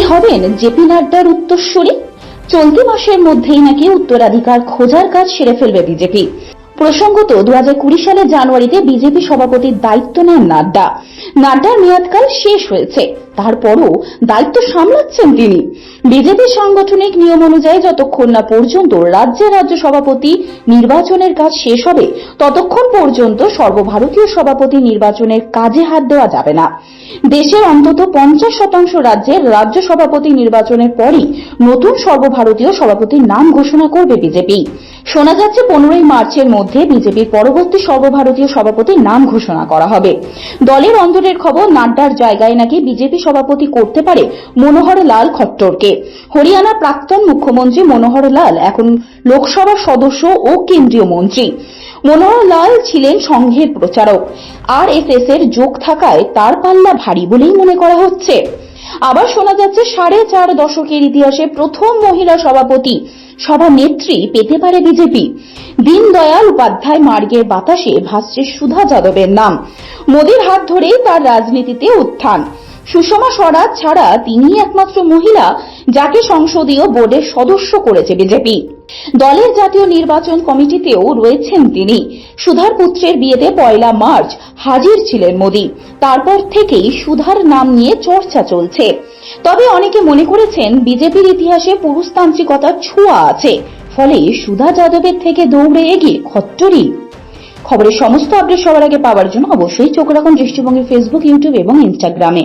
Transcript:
হবেন জেপি নাড্ডার উত্তরসূরি। চলতি মাসের মধ্যেই নাকি উত্তরাধিকার খোঁজার কাজ সেরে ফেলবে বিজেপি। প্রসঙ্গত দু সালের জানুয়ারিতে বিজেপি সভাপতির দায়িত্ব নেন নাড্ডা। নাড্ডার মেয়াদকাল শেষ হয়েছে। তারপরও দায়িত্ব সামলাচ্ছেন তিনি। বিজেপি সাংগঠনিক নিয়ম অনুযায়ী যতক্ষণ না পর্যন্ত রাজ্যের রাজ্য সভাপতি নির্বাচনের কাজ শেষ হবে, ততক্ষণ পর্যন্ত সর্বভারতীয় সভাপতি নির্বাচনের কাজে হাত দেওয়া যাবে না। দেশের অন্তত পঞ্চাশ শতাংশ রাজ্যের রাজ্য সভাপতি নির্বাচনের পরই নতুন সর্বভারতীয় সভাপতির নাম ঘোষণা করবে বিজেপি। শোনা যাচ্ছে, পনেরোই মার্চের মধ্যে বিজেপির পরবর্তী সর্বভারতীয় সভাপতির নাম ঘোষণা করা হবে। দলের অন্তরের খবর নাড্ডার জায়গায় নাকি বিজেপি সভাপতি করতে পারে মনোহর লাল খট্টরকে। হরিয়ানার প্রাক্তন মুখ্যমন্ত্রী মনোহর লাল এখন লোকসভার সদস্য ও কেন্দ্রীয় মন্ত্রী। মনোহর লাল ছিলেন সংঘের প্রচারক। আর এর যোগ থাকায় তার পাল্লা ভারী বলেই মনে করা হচ্ছে। আবার শোনা যাচ্ছে সাড়ে চার দশকের ইতিহাসে প্রথম মহিলা সভাপতি সভা নেত্রী পেতে পারে বিজেপি। দীনদয়াল উপাধ্যায় মার্গের বাতাসে ভাসছে সুধা যাদবের নাম। মোদীর হাত ধরেই তার রাজনীতিতে উত্থান। সুষমা স্বরাজ ছাড়া তিনি একমাত্র মহিলা যাকে সংসদীয় বোর্ডের সদস্য করেছে বিজেপি। দলের জাতীয় নির্বাচন কমিটিতেও রয়েছেন তিনি। সুধার পুত্রের বিয়েতে পয়লা মার্চ হাজির ছিলেন মোদী। তারপর থেকেই সুধার নাম নিয়ে চর্চা চলছে। তবে অনেকে মনে করেছেন বিজেপির ইতিহাসে পুরুষতান্ত্রিকতার ছোঁয়া আছে। ফলে সুধা যাদবের থেকে দৌড়ে এগিয়ে খট্টরি খবরের সমস্ত আপডেট সবার আগে পাওয়ার জন্য অবশ্যই চোখ রাখুন দৃষ্টিভঙ্গি ফেসবুক ইউটিউব এবং ইনস্টাগ্রামে